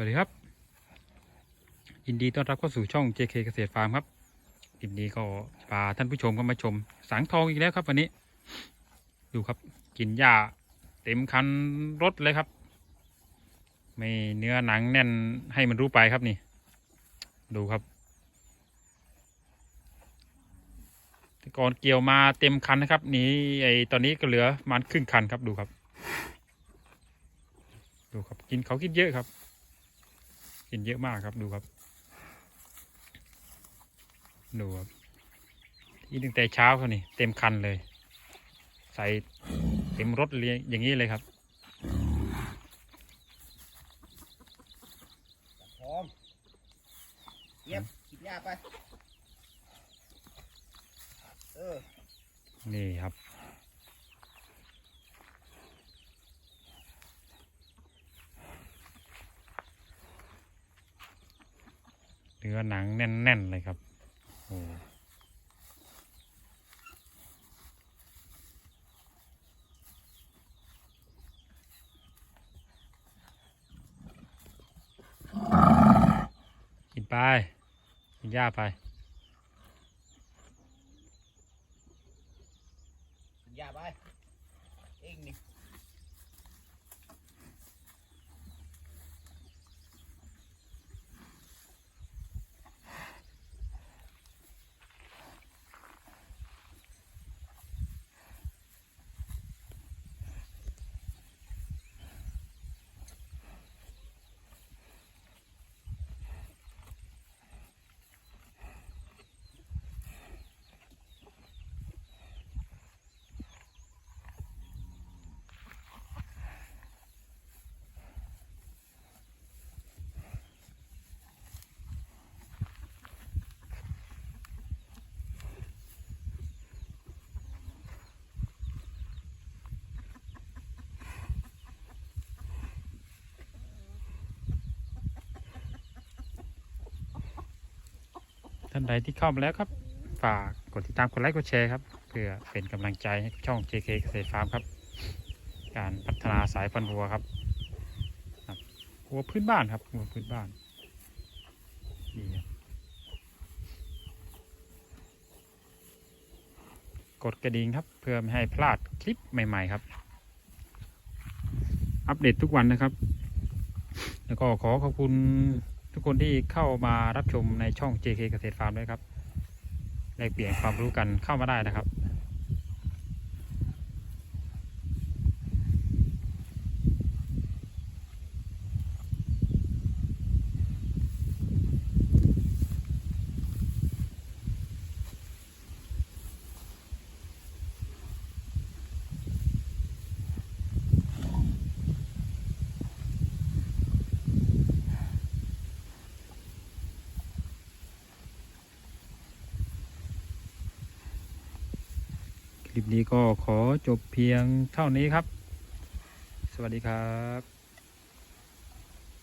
วัสดีครับ ยินดีต้อนรับเข้าสู่ช่อง JK เกษตรฟาร์มครับคลิปนี้ก็พาท่านผู้ชมก็มาชม สังทองอีกแล้วครับวันนี้ ดูครับกินหญ้าเต็มคันรถเลยครับ ไม่เนื้อหนังแน่นให้มันรู้ไปครับนี่ ดูครับก่อนเกี่ยวมาเต็มคันนะครับ นี่ไอตอนนี้ก็เหลือมันครึ่งคันครับดูครับ ดูครับกินเขากินเยอะครับ กินเยอะมากครับดูครับ ดูครับที่ตั้งแต่เช้าเขานี่เต็มคันเลย ใส่เต็มรถเลยอย่างนี้เลยครับพร้อมเย็บกินหญ้าไป เออ นี่ครับ เนื้อหนังแน่น ๆ เลยครับโอ้กินไป กินหญ้าไปกินหญ้าไปเองนี่านใดที่เข้ามาแล้วครับฝากกดติดตามกดไลค์กดแชร์ครับเพื่อเป็นกำลังใจให้ช่อง JK เกษตรฟาร์มครับ การพัฒนาสายพันธุ์วัวครับครับวัวพื้นบ้านครับวัวพื้นบ้านนี่ครับกดกระดิ่งครับ เพื่อไม่ให้พลาดคลิปใหม่ๆครับ อัปเดตทุกวันนะครับ แล้วก็ขอขอบคุณ ทุกคนที่เข้ามารับชมในช่อง JK เกษตรฟาร์มด้วยครับแลกเปลี่ยนความรู้กันเข้ามาได้นะครับ ลิปนี้ก็ขอจบเพียงเท่านี้ครับ สวัสดีครับ